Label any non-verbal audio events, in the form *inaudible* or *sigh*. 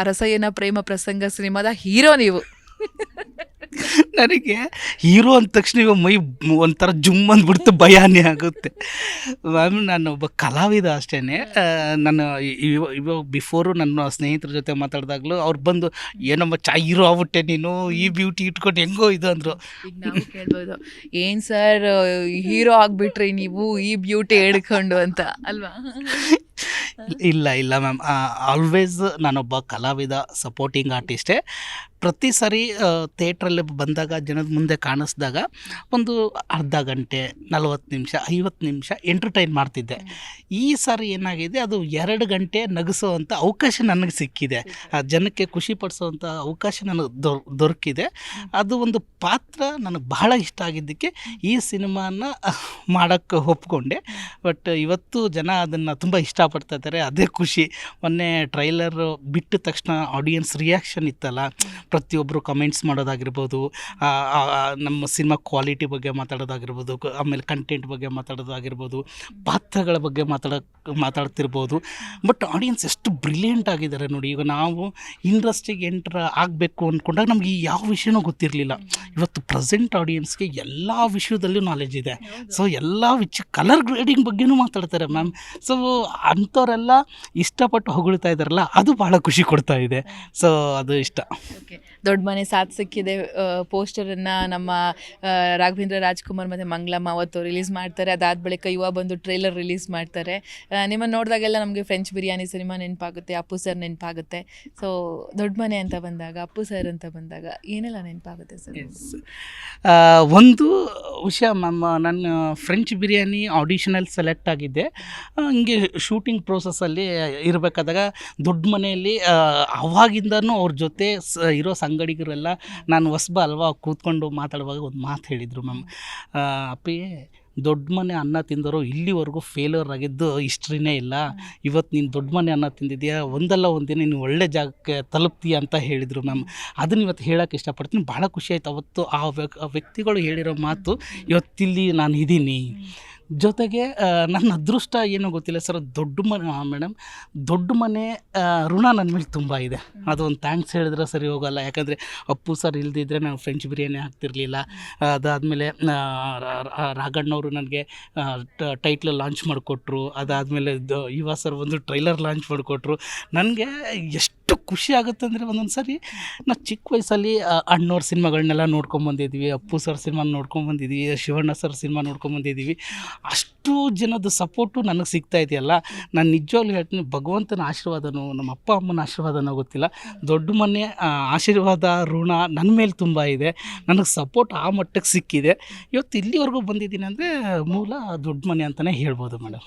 ಅರಸಯ್ಯನ ಪ್ರೇಮ ಪ್ರಸಂಗ ಸಿನಿಮಾದ ಹೀರೋ ನೀವು. ನನಗೆ ಹೀರೋ ಅಂದ ತಕ್ಷಣ ಇವಾಗ ಮೈ ಒಂಥರ ಜುಮ್ ಅಂದ್ಬಿಡ್ತು ಭಯಾನೇ ಆಗುತ್ತೆ. ಮ್ಯಾಮ್ ನಾನು ಒಬ್ಬ ಕಲಾವಿದ ಅಷ್ಟೇ ನಾನು ಇವ ಇವಾಗ ಬಿಫೋರು ನನ್ನ ಸ್ನೇಹಿತರ ಜೊತೆ ಮಾತಾಡಿದಾಗಲೂ ಅವ್ರು ಬಂದು ಏನಮ್ಮ ಚಾ ಹೀರೋ ಆಗ್ಬಿಟ್ಟೆ ನೀನು ಈ ಬ್ಯೂಟಿ ಇಟ್ಕೊಂಡು ಹೆಂಗೋ ಇದು ಅಂದರು. ಕೇಳ್ಬೋದು. ಏನು ಸರ್ ಹೀರೋ ಆಗಿಬಿಟ್ರಿ ನೀವು ಈ ಬ್ಯೂಟಿ ಹಿಡ್ಕೊಂಡು ಅಂತ ಅಲ್ವಾ? *laughs* ಇಲ್ಲ ಇಲ್ಲ ಮ್ಯಾಮ್ ಆಲ್ವೇಸ್ ನಾನೊಬ್ಬ ಕಲಾವಿದ ಸಪೋರ್ಟಿಂಗ್ ಆರ್ಟಿಸ್ಟೇ ಪ್ರತಿ ಸರಿ ಥಿಯೇಟ್ರಲ್ಲಿ ಬಂದಾಗ, ಜನದ ಮುಂದೆ ಕಾಣಿಸ್ದಾಗ ಒಂದು ಅರ್ಧ ಗಂಟೆ, ನಲವತ್ತು ನಿಮಿಷ, ಐವತ್ತು ನಿಮಿಷ ಎಂಟರ್ಟೈನ್ ಮಾಡ್ತಿದ್ದೆ. ಈ ಸಾರಿ ಏನಾಗಿದೆ, ಅದು ಎರಡು ಗಂಟೆ ನಗಿಸೋವಂಥ ಅವಕಾಶ ನನಗೆ ಸಿಕ್ಕಿದೆ. ಆ, ಜನಕ್ಕೆ ಖುಷಿ ಪಡಿಸೋವಂಥ ಅವಕಾಶ ನನಗೆ ದೊರ್, ದೊರಕಿದೆ. ಅದು ಒಂದು ಪಾತ್ರ ನನಗೆ ಬಹಳ ಇಷ್ಟ ಆಗಿದ್ದಕ್ಕೆ ಈ ಸಿನಿಮಾನ *laughs* ಮಾಡೋಕ್ಕೆ ಒಪ್ಕೊಂಡೆ. ಬಟ್ ಇವತ್ತು ಜನ ಅದನ್ನು ತುಂಬ ಇಷ್ಟಪಡ್ತಾ ಇದ್ದಾರೆ. ಅದೇ ಖುಷಿ. ಮೊನ್ನೆ ಟ್ರೈಲರ್ ಬಿಟ್ಟ ತಕ್ಷಣ ಆಡಿಯನ್ಸ್ ರಿಯಾಕ್ಷನ್ ಇತ್ತಲ್ಲ. ಪ್ರತಿಯೊಬ್ಬರು ಕಮೆಂಟ್ಸ್ ಮಾಡೋದಾಗಿರ್ಬೋದು ನಮ್ಮ ಸಿನಿಮಾ ಕ್ವಾಲಿಟಿ ಬಗ್ಗೆ ಮಾತಾಡೋದಾಗಿರ್ಬೋದು ಆಮೇಲೆ ಕಂಟೆಂಟ್ ಬಗ್ಗೆ ಮಾತಾಡೋದಾಗಿರ್ಬೋದು ಪಾತ್ರಗಳ ಬಗ್ಗೆ ಮಾತಾಡೋ ಮಾತಾಡ್ತಿರ್ಬೋದು. ಬಟ್ ಆಡಿಯನ್ಸ್ ಎಷ್ಟು ಬ್ರಿಲಿಯಂಟ್ ಆಗಿದ್ದಾರೆ ನೋಡಿ. ಈಗ ನಾವು ಇಂಡಸ್ಟ್ರಿಗೆ ಎಂಟ್ರ್ ಆಗಬೇಕು ಅಂದ್ಕೊಂಡಾಗ ನಮ್ಗೆ ಈ ಯಾವ ವಿಷಯನೂ ಗೊತ್ತಿರಲಿಲ್ಲ. ಇವತ್ತು ಪ್ರೆಸೆಂಟ್ ಆಡಿಯನ್ಸ್ಗೆ ಎಲ್ಲ ವಿಷಯದಲ್ಲೂ ನಾಲೆಜ್ ಇದೆ. ಸೊ ಎಲ್ಲ ವಿಚ್ ಕಲರ್ ಗ್ರೇಡಿಂಗ್ ಬಗ್ಗೆನೂ ಮಾತಾಡ್ತಾರೆ ಮ್ಯಾಮ್. ಸೊ ಅಂಥವರೆಲ್ಲ ಇಷ್ಟಪಟ್ಟು ಹೊಗಳ್ತಾ ಇದ್ದಾರಲ್ಲ ಅದು ಭಾಳ ಖುಷಿ ಕೊಡ್ತಾ ಇದೆ. ಸೊ ಅದು ಇಷ್ಟ. ಓಕೆ ದೊಡ್ಡ ಮನೆ ಸಾಥ್ ಸಿಕ್ಕಿದೆ ಪೋಸ್ಟರನ್ನು ನಮ್ಮ ರಾಘವೇಂದ್ರ ರಾಜ್ಕುಮಾರ್ ಮತ್ತು ಮಂಗಳಮ್ಮ ಅವತ್ತು ರಿಲೀಸ್ ಮಾಡ್ತಾರೆ. ಅದಾದ ಬಳಿಕ ಯುವ ಬಂದು ಟ್ರೇಲರ್ ರಿಲೀಸ್ ಮಾಡ್ತಾರೆ. ನಿಮ್ಮನ್ನು ನೋಡಿದಾಗೆಲ್ಲ ನಮಗೆ ಫ್ರೆಂಚ್ ಬಿರಿಯಾನಿ ಸಿನಿಮಾ ನೆನಪಾಗುತ್ತೆ ಅಪ್ಪು ಸರ್ ನೆನಪಾಗುತ್ತೆ. ಸೊ ದೊಡ್ಡ ಮನೆ ಅಂತ ಬಂದಾಗ ಅಪ್ಪು ಸರ್ ಅಂತ ಬಂದಾಗ ಏನೆಲ್ಲ ನೆನಪಾಗುತ್ತೆ ಸರ್ ಒಂದು ವಿಷಯ ಮ್ಯಾಮ್ ನನ್ನ ಫ್ರೆಂಚ್ ಬಿರಿಯಾನಿ ಆಡಿಷನಲ್ಲಿ ಸೆಲೆಕ್ಟ್ ಆಗಿದ್ದೆ. ಹಿಂಗೆ ಶೂಟಿಂಗ್ ಪ್ರೋಸೆಸ್ಸಲ್ಲಿ ಇರಬೇಕಾದಾಗ ದೊಡ್ಡ ಮನೆಯಲ್ಲಿ ಅವಾಗಿಂದನೂ ಅವ್ರ ಜೊತೆ ಸ, ಇರೋ ಸಂಗಡಿಗರೆಲ್ಲ ನಾನು ಹೊಸಬ ಅಲ್ವಾ ಕೂತ್ಕೊಂಡು ಮಾತಾಡುವಾಗ ಒಂದು ಮಾತು ಹೇಳಿದರು ಮ್ಯಾಮ್. ಅಪ್ಪಿ, ದೊಡ್ಡ ಮನೆ ಅನ್ನ ತಿಂದವರು ಇಲ್ಲಿವರೆಗೂ ಫೇಲ್ಯೂರ್ ಆಗಿದ್ದು ಹಿಸ್ಟ್ರಿನೇ ಇಲ್ಲ. ಇವತ್ತು ನೀನು ದೊಡ್ಡ ಮನೆ ಅನ್ನ ತಿಂದಿದ್ಯಾ? ಒಂದಲ್ಲ ಒಂದಿನ ನೀನು ಒಳ್ಳೆ ಜಾಗಕ್ಕೆ ತಲುಪ್ತೀಯ ಅಂತ ಹೇಳಿದರು ಮ್ಯಾಮ್. ಅದನ್ನ ಇವತ್ತು ಹೇಳೋಕ್ಕೆ ಇಷ್ಟಪಡ್ತೀನಿ. ಭಾಳ ಖುಷಿ ಆಯ್ತು. ಅವತ್ತು ಆ ವ್ಯಕ್ತಿಗಳು ಹೇಳಿರೋ ಮಾತು ಇವತ್ತಿಲ್ಲಿ ನಾನು ಇದ್ದೀನಿ ಜೊತೆಗೆ ನನ್ನ ಅದೃಷ್ಟ ಏನೋ ಗೊತ್ತಿಲ್ಲ ಸರ್, ದೊಡ್ಡ ಮನೆ ಮೇಡಮ್ ದೊಡ್ಡ ಮನೆ ಋಣ ನನ್ನ ಮೇಲೆ ತುಂಬ ಇದೆ. ಅದೊಂದು ಥ್ಯಾಂಕ್ಸ್ ಹೇಳಿದ್ರೆ ಸರಿ ಹೋಗಲ್ಲ. ಯಾಕಂದರೆ ಅಪ್ಪು ಸರ್ ಇಲ್ದಿದ್ರೆ ನಾನು ಫ್ರೆಂಚ್ ಬಿರಿಯಾನಿ ಹಾಕ್ತಿರ್ಲಿಲ್ಲ. ಅದಾದಮೇಲೆ ರಾಘಣ್ಣವರು ನನಗೆ ಟೈಟ್ಲ್ ಲಾಂಚ್ ಮಾಡಿಕೊಟ್ರು. ಅದಾದಮೇಲೆ ಯುವ ಸರ್ ಒಂದು ಟ್ರೈಲರ್ ಲಾಂಚ್ ಮಾಡಿಕೊಟ್ರು. ನನಗೆ ಎಷ್ಟು ಖುಷಿ ಆಗುತ್ತೆ ಅಂದರೆ ಒಂದೊಂದು ಸರಿ ನಾವು ಚಿಕ್ಕ ವಯಸ್ಸಲ್ಲಿ ಅಣ್ಣವ್ರ ಸಿನಿಮಾಗಳನ್ನೆಲ್ಲ ನೋಡ್ಕೊಂಬಂದಿದ್ವಿ ಅಪ್ಪು ಸರ್ ಸಿನಿಮಾ ನೋಡ್ಕೊಂಬಂದಿದ್ವಿ ಶಿವಣ್ಣ ಸರ್ ಸಿನಿಮಾ ನೋಡ್ಕೊಂಬಂದಿದ್ದೀವಿ ಅಷ್ಟು ಜನದ ಸಪೋರ್ಟು ನನಗೆ ಸಿಗ್ತಾ ಇದೆಯಲ್ಲ. ನಾನು ನಿಜವಾಗ್ಲೂ ಹೇಳ್ತೀನಿ, ಭಗವಂತನ ಆಶೀರ್ವಾದನೋ, ನಮ್ಮ ಅಪ್ಪ ಅಮ್ಮನ ಆಶೀರ್ವಾದನೋ ಗೊತ್ತಿಲ್ಲ. ದೊಡ್ಡ ಮನೆ ಆಶೀರ್ವಾದ, ಋಣ ನನ್ನ ಮೇಲೆ ತುಂಬ ಇದೆ. ನನಗೆ ಸಪೋರ್ಟ್ ಆ ಮಟ್ಟಕ್ಕೆ ಸಿಕ್ಕಿದೆ. ಇವತ್ತು ಇಲ್ಲಿವರೆಗೂ ಬಂದಿದ್ದೀನಿ ಅಂದರೆ ಮೂಲ ದೊಡ್ಡ ಮನೆ ಅಂತಲೇ ಹೇಳ್ಬೋದು ಮೇಡಮ್